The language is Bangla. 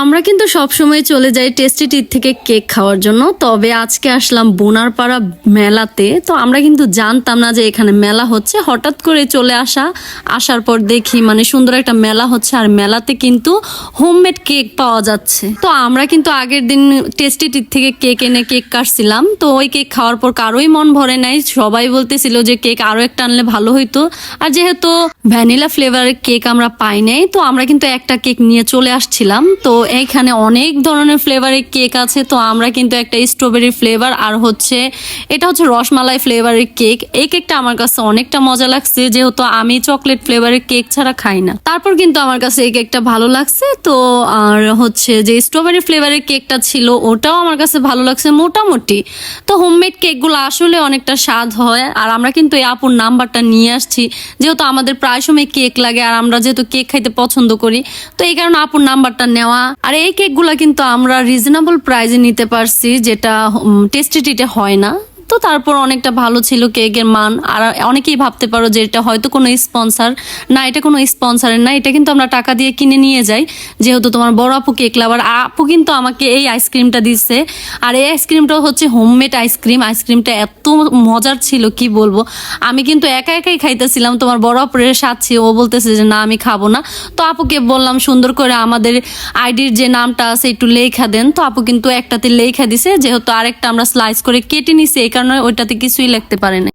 আমরা কিন্তু সবসময় চলে যাই টেস্টি টির থেকে কেক খাওয়ার জন্য, তবে আজকে আসলাম বোনারপাড়া মেলাতে। তো আমরা কিন্তু জানতাম না যে এখানে মেলা হচ্ছে। হঠাৎ করে চলে আসা, আসার পর দেখি মানে সুন্দর একটা মেলা হচ্ছে, আর মেলাতে কিন্তু হোমমেড কেক পাওয়া যাচ্ছে। তো আমরা কিন্তু আগের দিন টেস্টি টির থেকে কেক এনে কেক কাটছিলাম। তো ওই কেক খাওয়ার পর কারোই মন ভরে নাই। সবাই বলতেছিল যে কেক আরও একটা আনলে ভালো হইতো। আর যেহেতু ভ্যানিলা ফ্লেভারের কেক আমরা পাই নাই, তো আমরা কিন্তু একটা কেক নিয়ে চলে আসছিলাম। তো এইখানে অনেক ধরনের ফ্লেভারের কেক আছে, তো আমরা কিন্তু একটা স্ট্রবেরি ফ্লেভার আর হচ্ছে এটা হচ্ছে রসমালাই ফ্লেভারের কেক এই কেকটা আমার কাছে অনেকটা মজা লাগছে, যেহেতু আমি চকলেট ফ্লেভারের কেক ছাড়া খাই না। তারপর কিন্তু আমার কাছে এই কেকটা ভালো লাগছে, তো আর হচ্ছে যে স্ট্রবেরি ফ্লেভারের কেকটা ছিল, ওটাও আমার কাছে ভালো লাগছে মোটামুটি। তো হোমমেড কেকগুলো আসলে অনেকটা স্বাদ হয়, আর আমরা কিন্তু এই আপুর নাম্বারটা নিয়ে আসছি, যেহেতু আমাদের প্রায় সময় কেক লাগে, আর আমরা যেহেতু কেক খাইতে পছন্দ করি, তো এই কারণে আপুর নাম্বারটা নেওয়া আর এই কেকগুলা কিন্তু আমরা রিজনেবল প্রাইজে নিতে পারছি যেটা টেস্টি টিটে হয় না। তো তারপর অনেকটা ভালো ছিল কেকের মান। আর অনেকেই ভাবতে পারো যে এটা হয়তো কোনো স্পন্সার। না, এটা কোনো স্পন্সারের না, এটা কিন্তু আমরা টাকা দিয়ে কিনে নিয়ে যাই। যেহেতু তোমার বড় আপু কেক লাভার আপু কিন্তু আমাকে এই আইসক্রিমটা দিচ্ছে আর এই আইসক্রিমটা হচ্ছে হোমমেড আইসক্রিম। আইসক্রিমটা এত মজার ছিল, কি বলব? আমি কিন্তু একা একাই খাইতেছিলাম, তোমার বড় আপুরের সাথে। ও বলতেছে যে, না, আমি খাব না। তো আপুকে বললাম, সুন্দর করে আমাদের আইডির যে নামটা আছে, একটু লেখা দেন। তো আপু কিন্তু একটাতে লেখা দিছে। যেহেতু আরেকটা আমরা স্লাইস করে কেটে নিছি, এই কারণে ওইটাতে কিছুই লিখতে পারে না